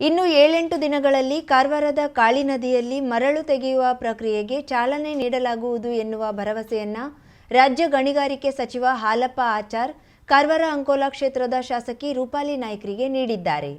ಇನ್ನು ಏಳೆಂಟು ದಿನಗಳಲ್ಲಿ ಕಾರವಾರದ ಕಾಳಿ ನದಿಯಲ್ಲಿ ಮರಳು ತೆಗೆಯುವ ಪ್ರಕ್ರಿಯೆಗೆ ಚಾಲನೆ ನೀಡಲಾಗುವುದು ಎನ್ನುವ ಭರವಸೆಯನ್ನ ರಾಜ್ಯ ಗಣಿಗಾರಿಕೆ ಸಚಿವ ಹಾಲಪ್ಪ ಆಚಾರ್, ಕಾರವಾರ ಅಂಕೋಲಾ ಕ್ಷೇತ್ರದ ಶಾಸಕಿ ರೂಪಾಲಿ ನಾಯ್ಕರಿಗೆ ನೀಡಿದ್ದಾರೆ.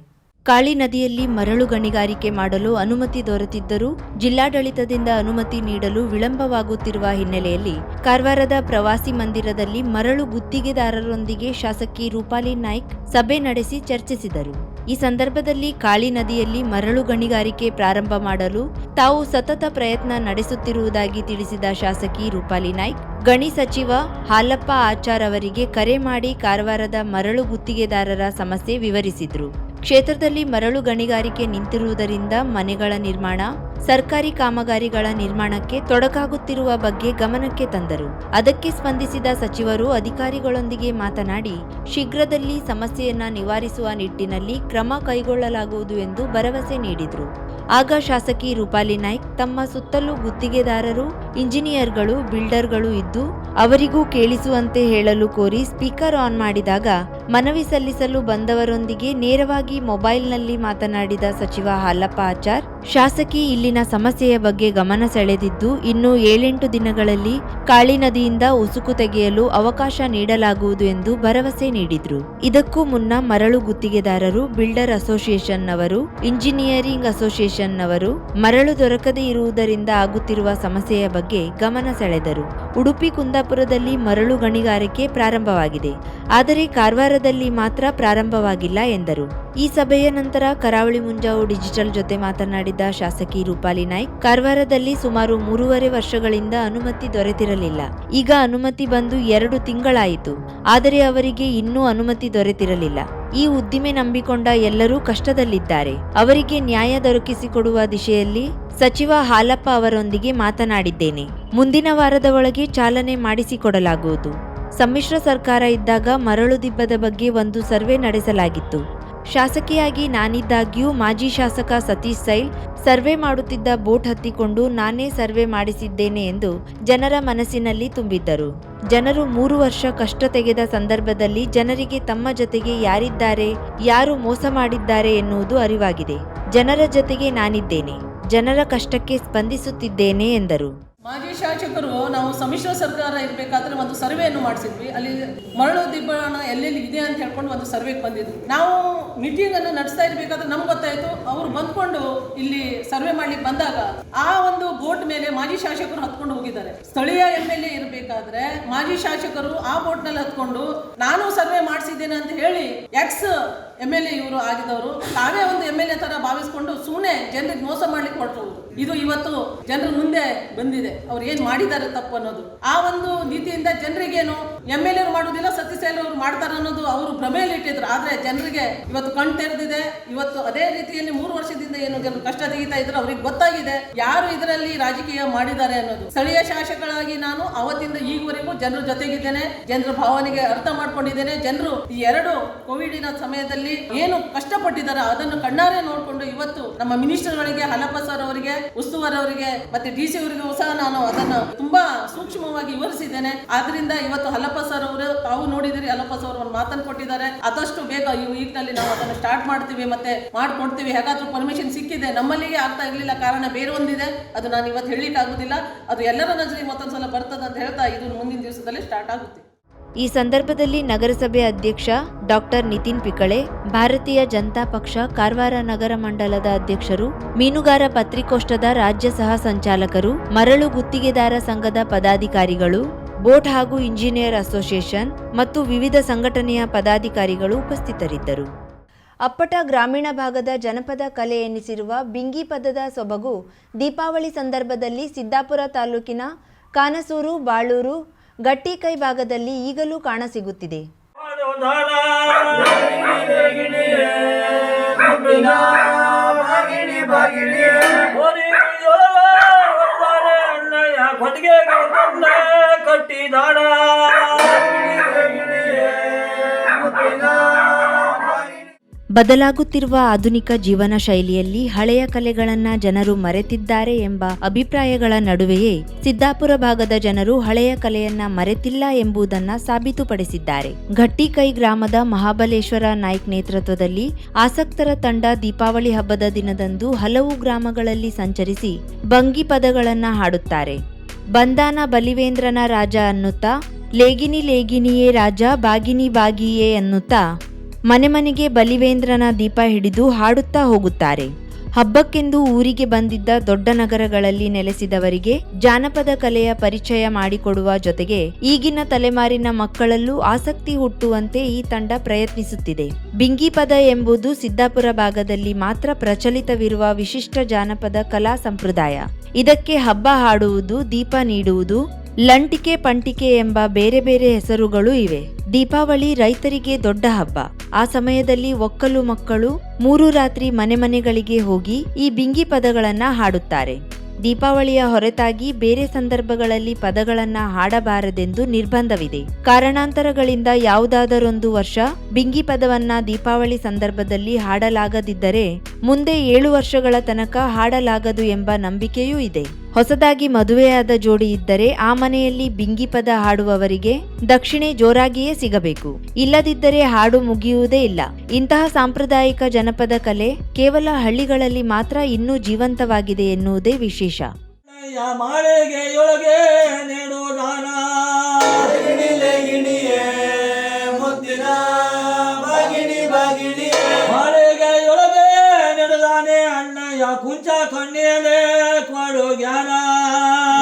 ಕಾಳಿ ನದಿಯಲ್ಲಿ ಮರಳು ಗಣಿಗಾರಿಕೆ ಮಾಡಲು ಅನುಮತಿ ದೊರೆತಿದ್ದರೂ ಜಿಲ್ಲಾಡಳಿತದಿಂದ ಅನುಮತಿ ನೀಡಲು ವಿಳಂಬವಾಗುತ್ತಿರುವ ಹಿನ್ನೆಲೆಯಲ್ಲಿ ಕಾರವಾರದ ಪ್ರವಾಸಿ ಮಂದಿರದಲ್ಲಿ ಮರಳು ಗುತ್ತಿಗೆದಾರರೊಂದಿಗೆ ಶಾಸಕಿ ರೂಪಾಲಿ ನಾಯ್ಕ್ ಸಭೆ ನಡೆಸಿ ಚರ್ಚಿಸಿದರು. ಈ ಸಂದರ್ಭದಲ್ಲಿ ಕಾಳಿ ನದಿಯಲ್ಲಿ ಮರಳು ಗಣಿಗಾರಿಕೆ ಪ್ರಾರಂಭ ಮಾಡಲು ತಾವು ಸತತ ಪ್ರಯತ್ನ ನಡೆಸುತ್ತಿರುವುದಾಗಿ ತಿಳಿಸಿದ ಶಾಸಕಿ ರೂಪಾಲಿ ನಾಯ್ಕ್, ಗಣಿ ಸಚಿವ ಹಾಲಪ್ಪ ಆಚಾರ್ ಅವರಿಗೆ ಕರೆ ಮಾಡಿ ಕಾರವಾರದ ಮರಳು ಗುತ್ತಿಗೆದಾರರ ಸಮಸ್ಯೆ ವಿವರಿಸಿದ್ರು. ಕ್ಷೇತ್ರದಲ್ಲಿ ಮರಳು ಗಣಿಗಾರಿಕೆ ನಿಂತಿರುವುದರಿಂದ ಮನೆಗಳ ನಿರ್ಮಾಣ, ಸರ್ಕಾರಿ ಕಾಮಗಾರಿಗಳ ನಿರ್ಮಾಣಕ್ಕೆ ತೊಡಕಾಗುತ್ತಿರುವ ಬಗ್ಗೆ ಗಮನಕ್ಕೆ ತಂದರು. ಅದಕ್ಕೆ ಸ್ಪಂದಿಸಿದ ಸಚಿವರು ಅಧಿಕಾರಿಗಳೊಂದಿಗೆ ಮಾತನಾಡಿ, ಶೀಘ್ರದಲ್ಲಿ ಸಮಸ್ಯೆಯನ್ನ ನಿವಾರಿಸುವ ನಿಟ್ಟಿನಲ್ಲಿ ಕ್ರಮ ಕೈಗೊಳ್ಳಲಾಗುವುದು ಎಂದು ಭರವಸೆ ನೀಡಿದರು. ಆಗ ಶಾಸಕಿ ರೂಪಾಲಿ ನಾಯ್ಕ್ ತಮ್ಮ ಸುತ್ತಲೂ ಗುತ್ತಿಗೆದಾರರು, ಇಂಜಿನಿಯರ್ಗಳು, ಬಿಲ್ಡರ್ಗಳು ಇದ್ದು, ಅವರಿಗೂ ಕೇಳಿಸುವಂತೆ ಹೇಳಲು ಕೋರಿ ಸ್ಪೀಕರ್ ಆನ್ ಮಾಡಿದಾಗ ಮನವಿ ಸಲ್ಲಿಸಲು ಬಂದವರೊಂದಿಗೆ ನೇರವಾಗಿ ಮೊಬೈಲ್ನಲ್ಲಿ ಮಾತನಾಡಿದ ಸಚಿವ ಹಾಲಪ್ಪ ಆಚಾರ್, ಶಾಸಕಿ ಇಲ್ಲಿನ ಸಮಸ್ಯೆಯ ಬಗ್ಗೆ ಗಮನ ಸೆಳೆದಿದ್ದು, ಇನ್ನು ಏಳೆಂಟು ದಿನಗಳಲ್ಲಿ ಕಾಳಿ ನದಿಯಿಂದ ಉಸುಕು ತೆಗೆಯಲು ಅವಕಾಶ ನೀಡಲಾಗುವುದು ಎಂದು ಭರವಸೆ ನೀಡಿದ್ರು. ಇದಕ್ಕೂ ಮುನ್ನ ಮರಳು ಗುತ್ತಿಗೆದಾರರು, ಬಿಲ್ಡರ್ ಅಸೋಸಿಯೇಷನ್ನವರು ಇಂಜಿನಿಯರಿಂಗ್ ಅಸೋಸಿಯೇಷನ್ನವರು ಮರಳು ದೊರಕದೇ ಇರುವುದರಿಂದ ಆಗುತ್ತಿರುವ ಸಮಸ್ಯೆಯ ಬಗ್ಗೆ ಗಮನ ಸೆಳೆದರು. ಉಡುಪಿ ಕುಂದಾಪುರದಲ್ಲಿ ಮರಳು ಗಣಿಗಾರಿಕೆ ಪ್ರಾರಂಭವಾಗಿದೆ. ಆದರೆ ಕಾರವಾರದಲ್ಲಿ ಮಾತ್ರ ಪ್ರಾರಂಭವಾಗಿಲ್ಲ ಎಂದರು. ಈ ಸಭೆಯ ನಂತರ ಕರಾವಳಿ ಮುಂಜಾವು ಡಿಜಿಟಲ್ ಜೊತೆ ಮಾತನಾಡಿದ ಶಾಸಕಿ ರೂಪಾಲಿ ನಾಯ್ಕ್, ಕಾರವಾರದಲ್ಲಿ ಸುಮಾರು ಮೂರುವರೆ ವರ್ಷಗಳಿಂದ ಅನುಮತಿ ದೊರೆತಿರಲಿಲ್ಲ. ಈಗ ಅನುಮತಿ ಬಂದು ಎರಡು ತಿಂಗಳಾಯಿತು. ಆದರೆ ಅವರಿಗೆ ಇನ್ನೂ ಅನುಮತಿ ದೊರೆತಿರಲಿಲ್ಲ. ಈ ಉದ್ದಿಮೆ ನಂಬಿಕೊಂಡ ಎಲ್ಲರೂ ಕಷ್ಟದಲ್ಲಿದ್ದಾರೆ. ಅವರಿಗೆ ನ್ಯಾಯ ದೊರಕಿಸಿಕೊಡುವ ದಿಶೆಯಲ್ಲಿ ಸಚಿವ ಹಾಲಪ್ಪ ಅವರೊಂದಿಗೆ ಮಾತನಾಡಿದ್ದೇನೆ. ಮುಂದಿನ ವಾರದ ಒಳಗೆ ಚಾಲನೆ ಮಾಡಿಸಿಕೊಡಲಾಗುವುದು. ಸಮ್ಮಿಶ್ರ ಸರ್ಕಾರ ಇದ್ದಾಗ ಮರಳು ದಿಬ್ಬದ ಬಗ್ಗೆ ಒಂದು ಸರ್ವೆ ನಡೆಸಲಾಗಿತ್ತು. ಶಾಸಕಿಯಾಗಿ ನಾನಿದ್ದಾಗ್ಯೂ ಮಾಜಿ ಶಾಸಕ ಸತೀಶ್ ಸೈಲ್ ಸರ್ವೆ ಮಾಡುತ್ತಿದ್ದ ಬೋಟ್ ಹತ್ತಿಕೊಂಡು ನಾನೇ ಸರ್ವೆ ಮಾಡಿಸಿದ್ದೇನೆ ಎಂದು ಜನರ ಮನಸ್ಸಿನಲ್ಲಿ ತುಂಬಿದ್ದರು. ಜನರು ಮೂರು ವರ್ಷ ಕಷ್ಟ ತೆಗೆದ ಸಂದರ್ಭದಲ್ಲಿ ಜನರಿಗೆ ತಮ್ಮ ಜೊತೆಗೆ ಯಾರಿದ್ದಾರೆ, ಯಾರು ಮೋಸ ಮಾಡಿದ್ದಾರೆ ಎನ್ನುವುದು ಅರಿವಾಗಿದೆ. ಜನರ ಜೊತೆಗೆ ನಾನಿದ್ದೇನೆ. ಜನರ ಕಷ್ಟಕ್ಕೆ ಸ್ಪಂದಿಸುತ್ತಿದ್ದೇನೆ ಎಂದರು. ಮಾಜಿ ಶಾಸಕರು ನಾವು ಸಮ್ಮಿಶ್ರ ಸರ್ಕಾರ ಇರಬೇಕಾದ್ರೆ ಒಂದು ಸರ್ವೆಯನ್ನು ಮಾಡಿಸಿದ್ವಿ. ಅಲ್ಲಿ ಮರಳು ದಿಬ್ಬಣ ಎಲ್ಲೆಲ್ಲಿ ಇದೆ ಅಂತ ಹೇಳ್ಕೊಂಡು ಒಂದು ಸರ್ವೆಗೆ ಬಂದಿದ್ವಿ. ನಾವು ಮೀಟಿಂಗ್ ಅನ್ನು ನಡೆಸ್ತಾ ಇರಬೇಕಾದ್ರೆ ನಮ್ಗೆ ಗೊತ್ತಾಯ್ತು, ಅವ್ರು ಬಂದ್ಕೊಂಡು ಇಲ್ಲಿ ಸರ್ವೆ ಮಾಡ್ಲಿಕ್ಕೆ ಬಂದಾಗ ಆ ಒಂದು ಬೋಟ್ ಮೇಲೆ ಮಾಜಿ ಶಾಸಕರು ಹತ್ಕೊಂಡು ಹೋಗಿದ್ದಾರೆ. ಸ್ಥಳೀಯ ಎಂ ಎಲ್ ಎ ಇರಬೇಕಾದ್ರೆ ಮಾಜಿ ಶಾಸಕರು ಆ ಬೋಟ್ನಲ್ಲಿ ಹತ್ಕೊಂಡು, ನಾನು ಸರ್ವೆ ಮಾಡಿಸಿದ್ದೇನೆ ಅಂತ ಹೇಳಿ ಎಕ್ಸ್ ಎಂ ಎಲ್ ಎ ಇವರು ಆಗಿದವರು, ತಾವೇ ಒಂದು ಎಂ ಎಲ್ ಎ ತರ ಭಾವಿಸ್ಕೊಂಡು ಸುಮ್ಮನೆ ಜನರಿಗೆ ಮೋಸ ಮಾಡ್ಲಿಕ್ಕೆ ಹೊರಟರು. ಇದು ಇವತ್ತು ಜನರ ಮುಂದೆ ಬಂದಿದೆ. ಅವ್ರು ಏನ್ ಮಾಡಿದ್ದಾರೆ ತಪ್ಪು ಅನ್ನೋದು. ಆ ಒಂದು ನೀತಿಯಿಂದ ಜನರಿಗೇನು ಎಂ ಎಲ್ ಎರು ಮಾಡುದಿಲ್ಲ ಸತೀಶ್ ಅವರು ಮಾಡ್ತಾರೆ ಅನ್ನೋದು ಅವರು ಭ್ರಮೆಯಲ್ಲಿ ಇಟ್ಟಿದ್ರು ಆದ್ರೆ ಜನರಿಗೆ ಇವತ್ತು ಕಣ್ ತೆರೆದಿದೆ. ಇವತ್ತು ಅದೇ ರೀತಿಯಲ್ಲಿ ಏನು ಕೆಲವು ಕಷ್ಟ ತೆಗಿತಾ ಇದ್ರು ಅವ್ರಿಗೆ ಗೊತ್ತಾಗಿದೆ. ಯಾರು ಇದರಲ್ಲಿ ರಾಜಕೀಯ ಮಾಡಿದ್ದಾರೆ ಅನ್ನೋದು. ಸ್ಥಳೀಯ ಶಾಸಕರಾಗಿ ನಾನು ಅವತ್ತಿಂದ ಈಗವರೆಗೂ ಜನರ ಜೊತೆಗಿದ್ದೇನೆ. ಜನರ ಭಾವನೆಗೆ ಅರ್ಥ ಮಾಡ್ಕೊಂಡಿದ್ದೇನೆ. ಜನರು ಈ ಎರಡು ಕೋವಿಡಿನ ಸಮಯದಲ್ಲಿ ಏನು ಕಷ್ಟಪಟ್ಟಿದ್ದಾರೆ ಅದನ್ನು ಕಣ್ಣಾರೆ ನೋಡಿಕೊಂಡು ಇವತ್ತು ನಮ್ಮ ಮಿನಿಸ್ಟರ್ಗಳಿಗೆ ಹಲಪ ಸರ್ ಅವರಿಗೆ, ಉಸ್ತುವಾರಿ ಅವರಿಗೆ, ಮತ್ತೆ ಡಿ ಸಿ ಅವರಿಗೂ ಸಹ ನಾನು ಅದನ್ನು ತುಂಬಾ ಸೂಕ್ಷ್ಮವಾಗಿ ವಿವರಿಸಿದ್ದೇನೆ. ಆದ್ರಿಂದ ಇವತ್ತು ಹಲಪ ಸರ್ ಅವರು, ತಾವು ನೋಡಿದಿರಿ ಹಲಪ ಸರ್ ಅವರು ಮಾತನ್ನು ಕೊಟ್ಟಿದ್ದಾರೆ. ಆದಷ್ಟು ಬೇಗ ಈ ವೀಕ್ನಲ್ಲಿ ನಾವು ಅದನ್ನು ಸ್ಟಾರ್ಟ್ ಮಾಡ್ತೀವಿ ಮತ್ತೆ ಮಾಡ್ಕೊಡ್ತೀವಿ. ಹೇಗಾದ್ರೂ ಪರ್ಮಿಷನ್ ಸಿಕ್ಕಿದೆ ನಮ್ಮಲ್ಲಿಗೆ ಆಗ್ತಾ ಇರಲಿಲ್ಲ, ಕಾರಣ ಬೇರೆ ಒಂದಿದೆ. ಅದು ನಾನು ಇವತ್ತು ಹೇಳಲಿಕ್ಕೆ ಆಗುದಿಲ್ಲ ಅದು ಎಲ್ಲರ ನಜರಿಗೆ ಮತ್ತೊಂದ್ಸಲ ಬರ್ತದೆ ಅಂತ ಹೇಳ್ತಾ ಇದು ಮುಂದಿನ ದಿವಸದಲ್ಲಿ ಸ್ಟಾರ್ಟ್ ಆಗುತ್ತೆ. ಈ ಸಂದರ್ಭದಲ್ಲಿ ನಗರಸಭೆ ಅಧ್ಯಕ್ಷ ಡಾಕ್ಟರ್ ನಿತಿನ್ ಪಿಕಳೆ, ಭಾರತೀಯ ಜನತಾ ಪಕ್ಷ ಕಾರವಾರ ನಗರ ಮಂಡಲದ ಅಧ್ಯಕ್ಷರು, ಮೀನುಗಾರ ಪತ್ರಿಕೋಷ್ಠದ ರಾಜ್ಯ ಸಹ ಸಂಚಾಲಕರು, ಮರಳು ಗುತ್ತಿಗೆದಾರ ಸಂಘದ ಪದಾಧಿಕಾರಿಗಳು, ಬೋಟ್ ಹಾಗೂ ಇಂಜಿನಿಯರ್ ಅಸೋಸಿಯೇಷನ್ ಮತ್ತು ವಿವಿಧ ಸಂಘಟನೆಯ ಪದಾಧಿಕಾರಿಗಳು ಉಪಸ್ಥಿತರಿದ್ದರು. ಅಪ್ಪಟ ಗ್ರಾಮೀಣ ಭಾಗದ ಜನಪದ ಕಲೆ ಎನಿಸಿರುವ ಬಿಂಗಿ ಪದದ ಸೊಬಗು ದೀಪಾವಳಿ ಸಂದರ್ಭದಲ್ಲಿ ಸಿದ್ದಾಪುರ ತಾಲೂಕಿನ ಕಾನಸೂರು ಬಾಳೂರು ಗಟ್ಟಿಕೈ ಭಾಗದಲ್ಲಿ ಈಗಲೂ ಕಾಣಸಿಗುತ್ತಿದೆ ಕಟ್ಟಿದಾಡ ಬದಲಾಗುತ್ತಿರುವ ಆಧುನಿಕ ಜೀವನ ಶೈಲಿಯಲ್ಲಿ ಹಳೆಯ ಕಲೆಗಳನ್ನ ಜನರು ಮರೆತಿದ್ದಾರೆ ಎಂಬ ಅಭಿಪ್ರಾಯಗಳ ನಡುವೆಯೇ ಸಿದ್ದಾಪುರ ಭಾಗದ ಜನರು ಹಳೆಯ ಕಲೆಯನ್ನ ಮರೆತಿಲ್ಲ ಎಂಬುದನ್ನ ಸಾಬೀತುಪಡಿಸಿದ್ದಾರೆ. ಘಟ್ಟಿಕೈ ಗ್ರಾಮದ ಮಹಾಬಲೇಶ್ವರ ನಾಯ್ಕ್ ನೇತೃತ್ವದಲ್ಲಿ ಆಸಕ್ತರ ತಂಡ ದೀಪಾವಳಿ ಹಬ್ಬದ ದಿನದಂದು ಹಲವು ಗ್ರಾಮಗಳಲ್ಲಿ ಸಂಚರಿಸಿ ಬಂಗಿ ಪದಗಳನ್ನ ಹಾಡುತ್ತಾರೆ. ಬಂದಾನ ಬಲಿವೇಂದ್ರನ ರಾಜ ಅನ್ನುತ್ತಾ, ಲೇಗಿನಿ ಲೇಗಿನಿಯೇ ರಾಜ, ಬಾಗಿನಿ ಬಾಗಿಯೇ ಅನ್ನುತ್ತಾ ಮನೆ ಮನೆಗೆ ಬಲಿವೇಂದ್ರನ ದೀಪ ಹಿಡಿದು ಹಾಡುತ್ತಾ ಹೋಗುತ್ತಾರೆ. ಹಬ್ಬಕ್ಕೆಂದು ಊರಿಗೆ ಬಂದಿದ್ದ ದೊಡ್ಡ ನಗರಗಳಲ್ಲಿ ನೆಲೆಸಿದವರಿಗೆ ಜಾನಪದ ಕಲೆಯ ಪರಿಚಯ ಮಾಡಿಕೊಡುವ ಜೊತೆಗೆ ಈಗಿನ ತಲೆಮಾರಿನ ಮಕ್ಕಳಲ್ಲೂ ಆಸಕ್ತಿ ಹುಟ್ಟುವಂತೆ ಈ ತಂಡ ಪ್ರಯತ್ನಿಸುತ್ತಿದೆ. ಬಿಂಗಿಪದ ಎಂಬುದು ಸಿದ್ದಾಪುರ ಭಾಗದಲ್ಲಿ ಮಾತ್ರ ಪ್ರಚಲಿತವಿರುವ ವಿಶಿಷ್ಟ ಜಾನಪದ ಕಲಾ ಸಂಪ್ರದಾಯ. ಇದಕ್ಕೆ ಹಬ್ಬ ಹಾಡುವುದು, ದೀಪ ನೀಡುವುದು, ಲಂಟಿಕೆ ಪಂಟಿಕೆ ಎಂಬ ಬೇರೆ ಬೇರೆ ಹೆಸರುಗಳು ಇವೆ. ದೀಪಾವಳಿ ರೈತರಿಗೆ ದೊಡ್ಡ ಹಬ್ಬ. ಆ ಸಮಯದಲ್ಲಿ ಒಕ್ಕಲು ಮಕ್ಕಳು ಮೂರು ರಾತ್ರಿ ಮನೆ ಮನೆಗಳಿಗೆ ಹೋಗಿ ಈ ಬಿಂಗಿ ಪದಗಳನ್ನ ಹಾಡುತ್ತಾರೆ. ದೀಪಾವಳಿಯ ಹೊರತಾಗಿ ಬೇರೆ ಸಂದರ್ಭಗಳಲ್ಲಿ ಪದಗಳನ್ನ ಹಾಡಬಾರದೆಂದು ನಿರ್ಬಂಧವಿದೆ. ಕಾರಣಾಂತರಗಳಿಂದ ಯಾವುದಾದರೊಂದು ವರ್ಷ ಬಿಂಗಿ ಪದವನ್ನ ದೀಪಾವಳಿ ಸಂದರ್ಭದಲ್ಲಿ ಹಾಡಲಾಗದಿದ್ದರೆ ಮುಂದೆ ಏಳು ವರ್ಷಗಳ ತನಕ ಹಾಡಲಾಗದು ಎಂಬ ನಂಬಿಕೆಯೂ ಇದೆ. ಹೊಸದಾಗಿ ಮದುವೆಯಾದ ಜೋಡಿ ಇದ್ದರೆ ಆ ಮನೆಯಲ್ಲಿ ಬಿಂಗಿಪದ ಹಾಡುವವರಿಗೆ ದಕ್ಷಿಣೆ ಜೋರಾಗಿಯೇ ಸಿಗಬೇಕು. ಇಲ್ಲದಿದ್ದರೆ ಹಾಡು ಮುಗಿಯುವುದೇ ಇಲ್ಲ. ಇಂತಹ ಸಾಂಪ್ರದಾಯಿಕ ಜನಪದ ಕಲೆ ಕೇವಲ ಹಳ್ಳಿಗಳಲ್ಲಿ ಮಾತ್ರ ಇನ್ನೂ ಜೀವಂತವಾಗಿದೆ ಎನ್ನುವುದೇ ವಿಶೇಷ. ನೆಡುದಾನ या कुंचा खंडेले क्वाडो ग्यारा।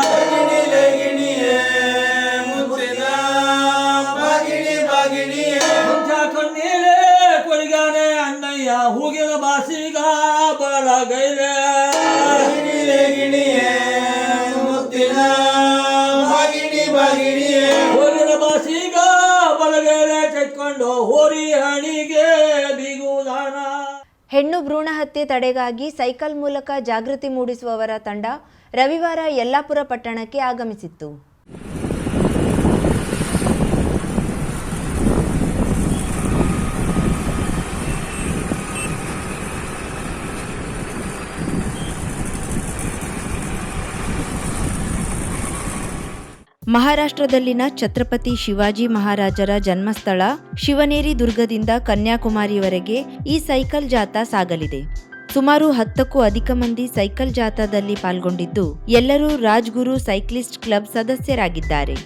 लगिनी लगिनी है मुत्तिना बागिनी बागिनी है। कुंचा खंडेले कोलगाने अन्नया हुगिल बासीगा बड़ा गैले लगिनी लगिनी है मुत्तिना बागिनी बागिनी है। हुगिल बासीगा बड़ा गैले चटकंडो होरी हणिगे ಹೆಣ್ಣು ಭ್ರೂಣ ಹತ್ಯೆ ತಡೆಗಾಗಿ ಸೈಕಲ್ ಮೂಲಕ ಜಾಗೃತಿ ಮೂಡಿಸುವವರ ತಂಡ ರವಿವಾರ ಯಲ್ಲಾಪುರ ಪಟ್ಟಣಕ್ಕೆ ಆಗಮಿಸಿತ್ತು. ಮಹಾರಾಷ್ಟ್ರದಲ್ಲಿನ ಛತ್ರಪತಿ ಶಿವಾಜಿ ಮಹಾರಾಜರ ಜನ್ಮಸ್ಥಳ ಶಿವನೇರಿ ದುರ್ಗದಿಂದ ಕನ್ಯಾಕುಮಾರಿವರೆಗೆ ಈ ಸೈಕಲ್ ಜಾಥಾ ಸಾಗಲಿದೆ. ಸುಮಾರು ಹತ್ತಕ್ಕೂ ಅಧಿಕ ಮಂದಿ ಸೈಕಲ್ ಜಾಥಾದಲ್ಲಿ ಪಾಲ್ಗೊಂಡಿದ್ದು, ಎಲ್ಲರೂ ರಾಜ್ಗುರು ಸೈಕ್ಲಿಸ್ಟ್ ಕ್ಲಬ್ ಸದಸ್ಯರಾಗಿದ್ದಾರೆ.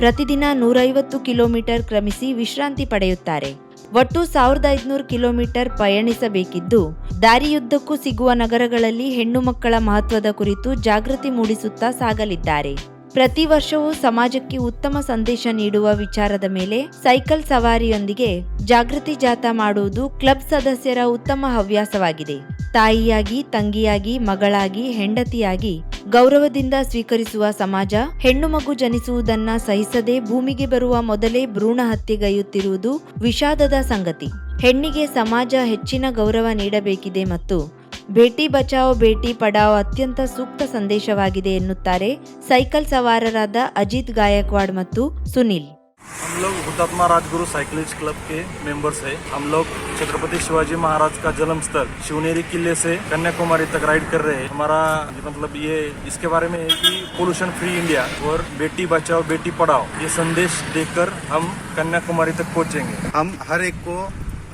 ಪ್ರತಿದಿನ ನೂರೈವತ್ತು ಕಿಲೋಮೀಟರ್ ಕ್ರಮಿಸಿ ವಿಶ್ರಾಂತಿ ಪಡೆಯುತ್ತಾರೆ. ಒಟ್ಟು ಸಾವಿರದ ಐದುನೂರು ಕಿಲೋಮೀಟರ್ ಪಯಣಿಸಬೇಕಿದ್ದು ದಾರಿಯುದ್ದಕ್ಕೂ ಸಿಗುವ ನಗರಗಳಲ್ಲಿ ಹೆಣ್ಣು ಮಕ್ಕಳ ಮಹತ್ವದ ಕುರಿತು ಜಾಗೃತಿ ಮೂಡಿಸುತ್ತಾ ಸಾಗಲಿದ್ದಾರೆ. ಪ್ರತಿ ವರ್ಷವೂ ಸಮಾಜಕ್ಕೆ ಉತ್ತಮ ಸಂದೇಶ ನೀಡುವ ವಿಚಾರದ ಮೇಲೆ ಸೈಕಲ್ ಸವಾರಿಯೊಂದಿಗೆ ಜಾಗೃತಿ ಜಾಥಾ ಮಾಡುವುದು ಕ್ಲಬ್ ಸದಸ್ಯರ ಉತ್ತಮ ಹವ್ಯಾಸವಾಗಿದೆ. ತಾಯಿಯಾಗಿ, ತಂಗಿಯಾಗಿ, ಮಗಳಾಗಿ, ಹೆಂಡತಿಯಾಗಿ ಗೌರವದಿಂದ ಸ್ವೀಕರಿಸುವ ಸಮಾಜ ಹೆಣ್ಣು ಮಗು ಜನಿಸುವುದನ್ನ ಸಹಿಸದೆ ಭೂಮಿಗೆ ಬರುವ ಮೊದಲೇ ಭ್ರೂಣ ಹತ್ಯೆಗೈಯುತ್ತಿರುವುದು ವಿಷಾದದ ಸಂಗತಿ. ಹೆಣ್ಣಿಗೆ ಸಮಾಜ ಹೆಚ್ಚಿನ ಗೌರವ ನೀಡಬೇಕಿದೆ ಮತ್ತು बेटी ಬಚಾವೋ बेटी ಪಡಾವೋ ಅತ್ಯಂತ ಸೂಕ್ತ ಸಂದೇಶವಾಗಿದೆ ಎನ್ನುತ್ತಾರೆ ಸೈಕಲ್ ಸವಾರರಾದ ಅಜಿತ್ ಗಾಯಕ್ವಾಡ್ ಮತ್ತು ಸುನಿಲ್. हम लोग हुतात्मा राजगुरु साइकिलिस्ट क्लब के मेंबर्स हैं। हम लोग छत्रपति शिवाजी महाराज का जन्म स्थल शिवनेरी किले से कन्याकुमारी तक राइड कर रहे हैं। हमारा मतलब ये इसके बारे में है कि पोल्यूशन फ्री इंडिया और बेटी बचाओ बेटी पढ़ाओ ये संदेश देकर हम कन्याकुमारी तक पहुँचेंगे। हम हर एक को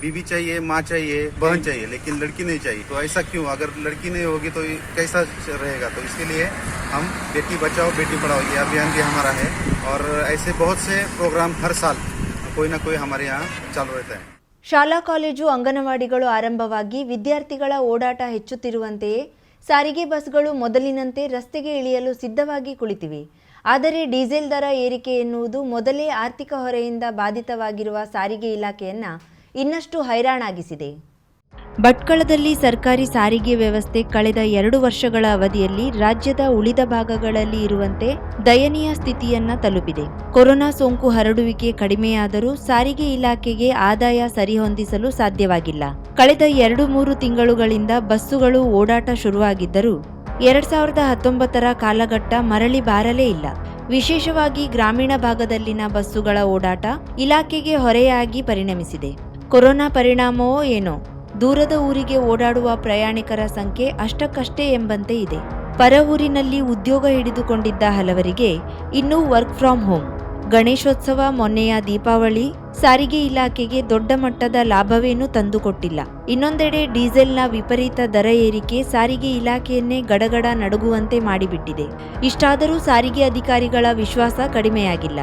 बीवी चाहिए माँ चाहिए बहन चाहिए लेकिन लड़की नहीं चाहिए तो ऐसा क्यों अगर लड़की नहीं होगी तो ये कैसा रहेगा तो इसके लिए हम बेटी बचाओ बेटी पढ़ाओ ये अभियान भी हमारा है और ऐसे बहुत से प्रोग्राम हर साल कोई ना कोई हमारे यहाँ चालू रहता है ಶಾಲಾ ಕಾಲೇಜು ಅಂಗನವಾಡಿಗಳು ಆರಂಭವಾಗಿ ವಿದ್ಯಾರ್ಥಿಗಳ ಓಡಾಟ ಹೆಚ್ಚುತ್ತಿರುವಂತೆಯೇ ಸಾರಿಗೆ ಬಸ್ಗಳು ಮೊದಲಿನಂತೆ ರಸ್ತೆಗೆ ಇಳಿಯಲು ಸಿದ್ಧವಾಗಿ ಕುಳಿತಿವೆ ಆದರೆ ಡೀಸೆಲ್ ದರ ಏರಿಕೆ ಎನ್ನುವುದು ಮೊದಲೇ ಆರ್ಥಿಕ ಹೊರೆಯಿಂದ ಬಾಧಿತವಾಗಿರುವ ಸಾರಿಗೆ ಇಲಾಖೆಯನ್ನ ಇನ್ನಷ್ಟು ಹೈರಾಣಾಗಿಸಿದೆ. ಭಟ್ಕಳದಲ್ಲಿ ಸರ್ಕಾರಿ ಸಾರಿಗೆ ವ್ಯವಸ್ಥೆ ಕಳೆದ ಎರಡು ವರ್ಷಗಳ ಅವಧಿಯಲ್ಲಿ ರಾಜ್ಯದ ಉಳಿದ ಭಾಗಗಳಲ್ಲಿ ಇರುವಂತೆ ದಯನೀಯ ಸ್ಥಿತಿಯನ್ನ ತಲುಪಿದೆ. ಕೊರೋನಾ ಸೋಂಕು ಹರಡುವಿಕೆ ಕಡಿಮೆಯಾದರೂ ಸಾರಿಗೆ ಇಲಾಖೆಗೆ ಆದಾಯ ಸರಿಹೊಂದಿಸಲು ಸಾಧ್ಯವಾಗಿಲ್ಲ. ಕಳೆದ ಎರಡು ಮೂರು ತಿಂಗಳುಗಳಿಂದ ಬಸ್ಸುಗಳು ಓಡಾಟ ಶುರುವಾಗಿದ್ದರೂ ಎರಡ್ ಸಾವಿರದ ಹತ್ತೊಂಬತ್ತರ ಕಾಲಘಟ್ಟ ಮರಳಿ ಬಾರಲೇ ಇಲ್ಲ. ವಿಶೇಷವಾಗಿ ಗ್ರಾಮೀಣ ಭಾಗದಲ್ಲಿನ ಬಸ್ಸುಗಳ ಓಡಾಟ ಇಲಾಖೆಗೆ ಹೊರೆಯಾಗಿ ಪರಿಣಮಿಸಿದೆ. ಕೊರೋನಾ ಪರಿಣಾಮವೋ ಏನೋ? ದೂರದ ಊರಿಗೆ ಓಡಾಡುವ ಪ್ರಯಾಣಿಕರ ಸಂಖ್ಯೆ ಅಷ್ಟಕ್ಕಷ್ಟೇ ಎಂಬಂತೆ ಇದೆ. ಪರ ಊರಿನಲ್ಲಿ ಉದ್ಯೋಗ ಹಿಡಿದುಕೊಂಡಿದ್ದ ಹಲವರಿಗೆ ಇನ್ನೂ ವರ್ಕ್ ಫ್ರಾಮ್ ಹೋಮ್. ಗಣೇಶೋತ್ಸವ, ಮೊನ್ನೆಯ ದೀಪಾವಳಿ, ಸಾರಿಗೆ ಇಲಾಖೆಗೆ ದೊಡ್ಡ ಮಟ್ಟದ ಲಾಭವೇನೂ ತಂದುಕೊಟ್ಟಿಲ್ಲ. ಇನ್ನೊಂದೆಡೆ ಡೀಸೆಲ್ನ ವಿಪರೀತ ದರ ಏರಿಕೆ ಸಾರಿಗೆ ಇಲಾಖೆಯನ್ನೇ ಗಡಗಡ ನಡುಗುವಂತೆ ಮಾಡಿಬಿಟ್ಟಿದೆ. ಇಷ್ಟಾದರೂ ಸಾರಿಗೆ ಅಧಿಕಾರಿಗಳ ವಿಶ್ವಾಸ ಕಡಿಮೆಯಾಗಿಲ್ಲ.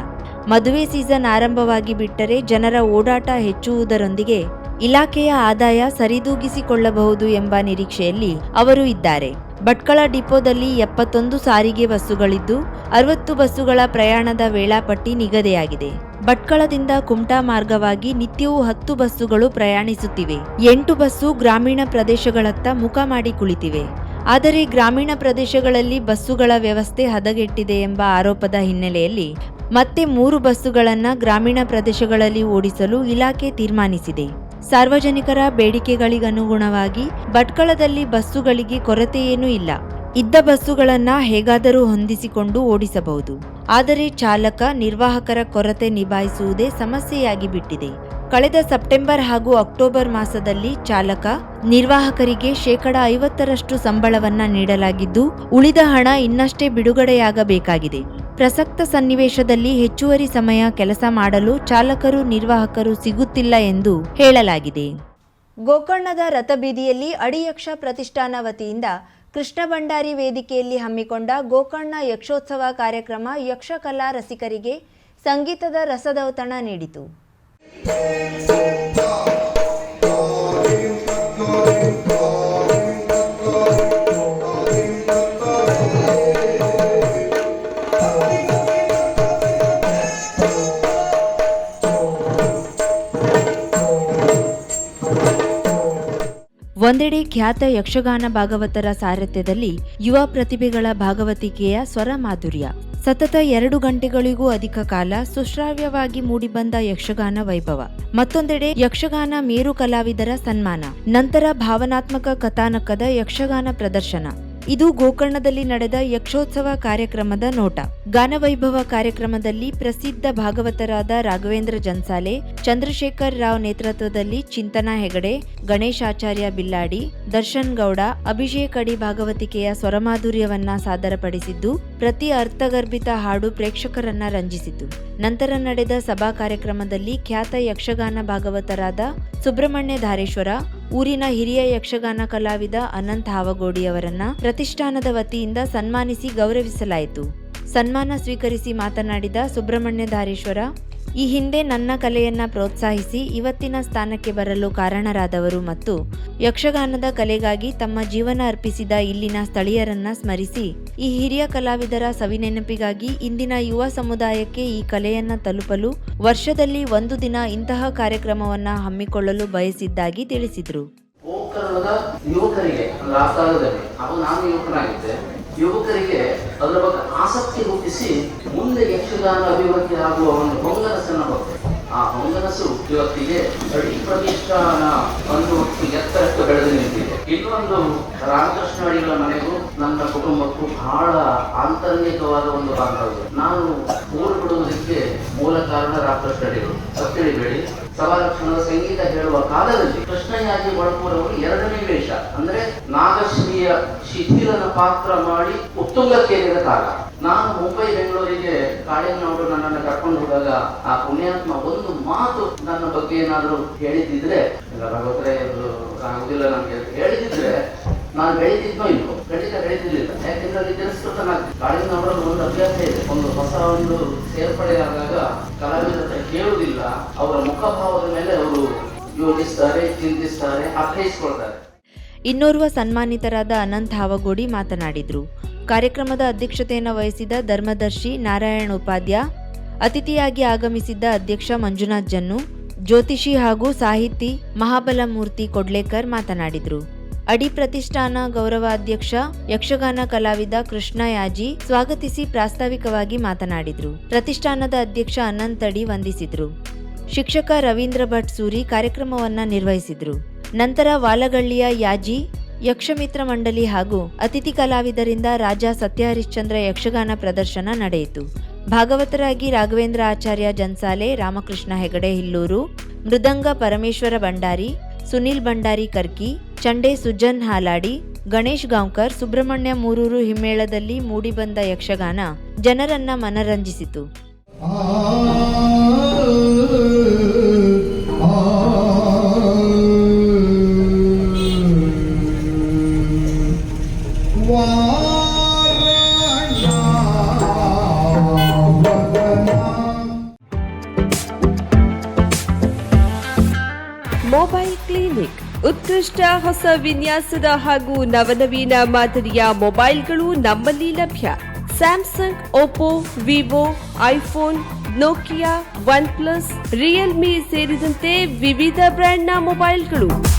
ಮದುವೆ ಸೀಸನ್ ಆರಂಭವಾಗಿ ಬಿಟ್ಟರೆ ಜನರ ಓಡಾಟ ಹೆಚ್ಚುವುದರೊಂದಿಗೆ ಇಲಾಖೆಯ ಆದಾಯ ಸರಿದೂಗಿಸಿಕೊಳ್ಳಬಹುದು ಎಂಬ ನಿರೀಕ್ಷೆಯಲ್ಲಿ ಅವರು ಇದ್ದಾರೆ. ಭಟ್ಕಳ ಡಿಪೋದಲ್ಲಿ ಎಪ್ಪತ್ತೊಂದು ಸಾರಿಗೆ ಬಸ್ಸುಗಳಿದ್ದು, ಅರವತ್ತು ಬಸ್ಸುಗಳ ಪ್ರಯಾಣದ ವೇಳಾಪಟ್ಟಿ ನಿಗದಿಯಾಗಿದೆ. ಭಟ್ಕಳದಿಂದ ಕುಮಟಾ ಮಾರ್ಗವಾಗಿ ನಿತ್ಯವೂ ಹತ್ತು ಬಸ್ಸುಗಳು ಪ್ರಯಾಣಿಸುತ್ತಿವೆ. ಎಂಟು ಬಸ್ಸು ಗ್ರಾಮೀಣ ಪ್ರದೇಶಗಳತ್ತ ಮುಖ ಮಾಡಿ ಕುಳಿತಿವೆ. ಆದರೆ ಗ್ರಾಮೀಣ ಪ್ರದೇಶಗಳಲ್ಲಿ ಬಸ್ಸುಗಳ ವ್ಯವಸ್ಥೆ ಹದಗೆಟ್ಟಿದೆ ಎಂಬ ಆರೋಪದ ಹಿನ್ನೆಲೆಯಲ್ಲಿ ಮತ್ತೆ ಮೂರು ಬಸ್ಸುಗಳನ್ನು ಗ್ರಾಮೀಣ ಪ್ರದೇಶಗಳಲ್ಲಿ ಓಡಿಸಲು ಇಲಾಖೆ ತೀರ್ಮಾನಿಸಿದೆ. ಸಾರ್ವಜನಿಕರ ಬೇಡಿಕೆಗಳಿಗನುಗುಣವಾಗಿ ಭಟ್ಕಳದಲ್ಲಿ ಬಸ್ಸುಗಳಿಗೆ ಕೊರತೆಯೇನೂ ಇಲ್ಲ. ಇದ್ದ ಬಸ್ಸುಗಳನ್ನು ಹೇಗಾದರೂ ಹೊಂದಿಸಿಕೊಂಡು ಓಡಿಸಬಹುದು. ಆದರೆ ಚಾಲಕ, ನಿರ್ವಾಹಕರ ಕೊರತೆ ನಿಭಾಯಿಸುವುದೇ ಸಮಸ್ಯೆಯಾಗಿ ಬಿಟ್ಟಿದೆ. ಕಳೆದ ಸೆಪ್ಟೆಂಬರ್ ಹಾಗೂ ಅಕ್ಟೋಬರ್ ಮಾಸದಲ್ಲಿ ಚಾಲಕ, ನಿರ್ವಾಹಕರಿಗೆ ಶೇಕಡ ಐವತ್ತರಷ್ಟು ಸಂಬಳವನ್ನ ನೀಡಲಾಗಿದ್ದು, ಉಳಿದ ಹಣ ಇನ್ನಷ್ಟೇ ಬಿಡುಗಡೆಯಾಗಬೇಕಾಗಿದೆ. ಪ್ರಸಕ್ತ ಸನ್ನಿವೇಶದಲ್ಲಿ ಹೆಚ್ಚುವರಿ ಸಮಯ ಕೆಲಸ ಮಾಡಲು ಚಾಲಕರು, ನಿರ್ವಾಹಕರು ಸಿಗುತ್ತಿಲ್ಲ ಎಂದು ಹೇಳಲಾಗಿದೆ. ಗೋಕರ್ಣದ ರಥಬೀದಿಯಲ್ಲಿ ಅಡಿಯಕ್ಷ ಪ್ರತಿಷ್ಠಾನ ವತಿಯಿಂದ ಕೃಷ್ಣ ಭಂಡಾರಿ ವೇದಿಕೆಯಲ್ಲಿ ಹಮ್ಮಿಕೊಂಡ ಗೋಕರ್ಣ ಯಕ್ಷೋತ್ಸವ ಕಾರ್ಯಕ್ರಮ ಯಕ್ಷಕಲಾ ರಸಿಕರಿಗೆ ಸಂಗೀತದ ರಸದೌತಣ ನೀಡಿತು. ಒಂದೆಡೆ ಖ್ಯಾತ ಯಕ್ಷಗಾನ ಭಾಗವತರ ಸಾರಥ್ಯದಲ್ಲಿ ಯುವ ಪ್ರತಿಭೆಗಳ ಭಾಗವತಿಕೆಯ ಸ್ವರ ಮಾಧುರ್ಯ. ಸತತ ಎರಡು ಗಂಟೆಗಳಿಗೂ ಅಧಿಕ ಕಾಲ ಸುಶ್ರಾವ್ಯವಾಗಿ ಮೂಡಿಬಂದ ಯಕ್ಷಗಾನ ವೈಭವ. ಮತ್ತೊಂದೆಡೆ ಯಕ್ಷಗಾನ ಮೇರು ಕಲಾವಿದರ ಸನ್ಮಾನ. ನಂತರ ಭಾವನಾತ್ಮಕ ಕಥಾನಕದ ಯಕ್ಷಗಾನ ಪ್ರದರ್ಶನ. ಇದು ಗೋಕರ್ಣದಲ್ಲಿ ನಡೆದ ಯಕ್ಷೋತ್ಸವ ಕಾರ್ಯಕ್ರಮದ ನೋಟ. ಗಾನವೈಭವ ಕಾರ್ಯಕ್ರಮದಲ್ಲಿ ಪ್ರಸಿದ್ಧ ಭಾಗವತರಾದ ರಾಘವೇಂದ್ರ ಜನ್ಸಾಲೆ ಚಂದ್ರಶೇಖರ್ ರಾವ್ ನೇತೃತ್ವದಲ್ಲಿ ಚಿಂತನಾ ಹೆಗಡೆ ಗಣೇಶಾಚಾರ್ಯ ಬಿಲ್ಲಾಡಿ, ದರ್ಶನ್ ಗೌಡ, ಅಭಿಷೇಕ್ ಅಡಿ ಭಾಗವತಿಕೆಯ ಸ್ವರಮಾಧುರ್ಯವನ್ನ ಸಾದರಪಡಿಸಿದ್ದು, ಪ್ರತಿ ಅರ್ಥಗರ್ಭಿತ ಹಾಡು ಪ್ರೇಕ್ಷಕರನ್ನ ರಂಜಿಸಿತು. ನಂತರ ನಡೆದ ಸಭಾ ಕಾರ್ಯಕ್ರಮದಲ್ಲಿ ಖ್ಯಾತ ಯಕ್ಷಗಾನ ಭಾಗವತರಾದ ಸುಬ್ರಹ್ಮಣ್ಯ ಧಾರೇಶ್ವರ, ಊರಿನ ಹಿರಿಯ ಯಕ್ಷಗಾನ ಕಲಾವಿದ ಅನಂತ್ ಹಾವಗೋಡಿಯವರನ್ನ ಪ್ರತಿಷ್ಠಾನದ ವತಿಯಿಂದ ಸನ್ಮಾನಿಸಿ ಗೌರವಿಸಲಾಯಿತು. ಸನ್ಮಾನ ಸ್ವೀಕರಿಸಿ ಮಾತನಾಡಿದ ಸುಬ್ರಹ್ಮಣ್ಯ ಧಾರೇಶ್ವರ ಈ ಹಿಂದೆ ನನ್ನ ಕಲೆಯನ್ನ ಪ್ರೋತ್ಸಾಹಿಸಿ ಇವತ್ತಿನ ಸ್ಥಾನಕ್ಕೆ ಬರಲು ಕಾರಣರಾದವರು ಮತ್ತು ಯಕ್ಷಗಾನದ ಕಲೆಗಾಗಿ ತಮ್ಮ ಜೀವನ ಅರ್ಪಿಸಿದ ಇಲ್ಲಿನ ಸ್ಥಳೀಯರನ್ನ ಸ್ಮರಿಸಿ, ಈ ಹಿರಿಯ ಕಲಾವಿದರ ಸವಿನೆನಪಿಗಾಗಿ ಇಂದಿನ ಯುವ ಸಮುದಾಯಕ್ಕೆ ಈ ಕಲೆಯನ್ನ ತಲುಪಲು ವರ್ಷದಲ್ಲಿ ಒಂದು ದಿನ ಇಂತಹ ಕಾರ್ಯಕ್ರಮವನ್ನ ಹಮ್ಮಿಕೊಳ್ಳಲು ಬಯಸಿದ್ದಾಗಿ ತಿಳಿಸಿದರು. ಯುವಕರಿಗೆ ಯುವಕರಿಗೆ ಅದರ ಬಗ್ಗೆ ಆಸಕ್ತಿ ಹುಟ್ಟಿಸಿ ಮುಂದೆ ಯಕ್ಷಗಾನ ಅಭಿವೃದ್ಧಿ ಆಗುವ ಒಂದು ಹೊಂಗನಸನ್ನು ಬರುತ್ತೆ. ಆ ಹೊಂಗನಸು ಇವತ್ತಿಗೆ ಅಡಿ ಪ್ರತಿಷ್ಠಾನ ಒಂದು ಎತ್ತರಕ್ಕೆ ಬೆಳೆದು ನಿಂತಿದೆ. ಇನ್ನೊಂದು ರಾಮಕೃಷ್ಣ ಅಡಿಗಳ ಮನೆಗೂ ನನ್ನ ಕುಟುಂಬಕ್ಕೂ ಬಹಳ ಆಂತರಿಕವಾದ ಒಂದು ಬಾಂಧವ್ಯ. ನಾನು ಊರು ಬಿಡುವುದಕ್ಕೆ ಮೂಲ ಕಾರಣ ರಾಮಕೃಷ್ಣ ಅಡಿಗಳು ತಪ್ಪಿಳಿಬೇಡಿ ಸಭಾಲಕ್ಷಣದ ಸಂಗೀತ ಹೇಳುವ ಕಾಲದಲ್ಲಿ ಕೃಷ್ಣಯಾಜಿ ಒಳಪೂರವರು ಎರಡನೇ ವೇಷ, ಅಂದ್ರೆ ನಾಗಶ್ರೀಯ ಶಿಥಿಲನ ಪಾತ್ರ ಮಾಡಿ ಉತ್ತುಂಗಕ್ಕೇರಿದ ಕಾಲ. ನಾನು ಮುಂಬೈ, ಬೆಂಗಳೂರಿಗೆ ಕಾಳಿಂಗನವರು ನನ್ನನ್ನು ಕರ್ಕೊಂಡು ಹೋದಾಗ ಆ ಪುಣ್ಯಾತ್ಮ ಒಂದು ಮಾತು ನನ್ನ ಬಗ್ಗೆ ಏನಾದರೂ ಹೇಳಿದ್ದಿದ್ರೆ ಇದು ಆಗುದಿಲ್ಲ ಅಂತ ಹೇಳಿದಿದ್ರೆ ನಾನು ಬೆಳೀತಿದ್ನೋ ಇಲ್ಲೋ. ಖಂಡಿತ ಬೆಳೀತಿರ್ಲಿಲ್ಲ ಯಾಕೆಂದ್ರೆ ಅಲ್ಲಿ ತಿರಸ್ಕೃತನಾಗ್ತಿ ಕಾಳಿಂಗನವರಲ್ಲಿ ಒಂದು ಅಭ್ಯಾಸ ಇದೆ. ಒಂದು ಹೊಸ ಒಂದು ಸೇರ್ಪಡೆ ಆದಾಗ ಕಲಾವಿದರ ಕೇಳುವುದಿಲ್ಲ. ಅವರ ಮುಖಭಾವದ ಮೇಲೆ ಅವರು ಯೋಚಿಸ್ತಾರೆ ಚಿಂತಿಸ್ತಾರೆ ಅರ್ಥೈಸ್ಕೊಳ್ತಾರೆ. ಇನ್ನೋರ್ವ ಸನ್ಮಾನಿತರಾದ ಅನಂತ್ ಹಾವಗೋಡಿ ಮಾತನಾಡಿದರು. ಕಾರ್ಯಕ್ರಮದ ಅಧ್ಯಕ್ಷತೆಯನ್ನು ವಹಿಸಿದ ಧರ್ಮದರ್ಶಿ ನಾರಾಯಣ ಉಪಾಧ್ಯ, ಅತಿಥಿಯಾಗಿ ಆಗಮಿಸಿದ್ದ ಅಧ್ಯಕ್ಷ ಮಂಜುನಾಥ್ ಜನ್ನು, ಜ್ಯೋತಿಷಿ ಹಾಗೂ ಸಾಹಿತಿ ಮಹಾಬಲಮೂರ್ತಿ ಕೊಡ್ಲೇಕರ್ ಮಾತನಾಡಿದರು. ಅಡಿ ಪ್ರತಿಷ್ಠಾನ ಗೌರವಾಧ್ಯಕ್ಷ, ಯಕ್ಷಗಾನ ಕಲಾವಿದ ಕೃಷ್ಣ ಯಾಜಿ ಸ್ವಾಗತಿಸಿ ಪ್ರಾಸ್ತಾವಿಕವಾಗಿ ಮಾತನಾಡಿದರು. ಪ್ರತಿಷ್ಠಾನದ ಅಧ್ಯಕ್ಷ ಅನಂತ್ ಅಡಿ ವಂದಿಸಿದರು. ಶಿಕ್ಷಕ ರವೀಂದ್ರ ಭಟ್ ಸೂರಿ ಕಾರ್ಯಕ್ರಮವನ್ನು ನಿರ್ವಹಿಸಿದ್ರು. ನಂತರ ವಾಲಗಳ್ಳಿಯ ಯಾಜಿ, ಯಕ್ಷಮಿತ್ರ ಮಂಡಳಿ ಹಾಗೂ ಅತಿಥಿ ಕಲಾವಿದರಿಂದ ರಾಜ ಸತ್ಯಹರಿಶ್ಚಂದ್ರ ಯಕ್ಷಗಾನ ಪ್ರದರ್ಶನ ನಡೆಯಿತು. ಭಾಗವತರಾಗಿ ರಾಘವೇಂದ್ರ ಆಚಾರ್ಯ ಜನ್ಸಾಲೆ, ರಾಮಕೃಷ್ಣ ಹೆಗಡೆ, ಹಿಲ್ಲೂರು, ಮೃದಂಗ ಪರಮೇಶ್ವರ ಭಂಡಾರಿ ಸುನಿಲ್ ಭಂಡಾರಿ ಕರ್ಕಿ, ಚಂಡೆ ಸುಜನ್ ಹಾಲಾಡಿ, ಗಣೇಶ್ ಗಾಂವ್ಕರ್, ಸುಬ್ರಹ್ಮಣ್ಯ ಮೂರೂರು ಹಿಮ್ಮೇಳದಲ್ಲಿ ಮೂಡಿಬಂದ ಯಕ್ಷಗಾನ ಜನರನ್ನ ಮನರಂಜಿಸಿತು. Mobile clinic. ಉತ್ಕೃಷ್ಟ ಹೊಸ ವಿನ್ಯಾಸದ ಹಾಗೂ ನವನವೀನ ಮಾದರಿಯ ಮೊಬೈಲ್ಗಳು ನಮ್ಮಲ್ಲಿ ಲಭ್ಯ. Samsung, Oppo, Vivo, iPhone, Nokia one plus Realme ಸೇರಿದಂತೆ ವಿವಿಧ ಬ್ರ್ಯಾಂಡ್ನ ಮೊಬೈಲ್ಗಳು.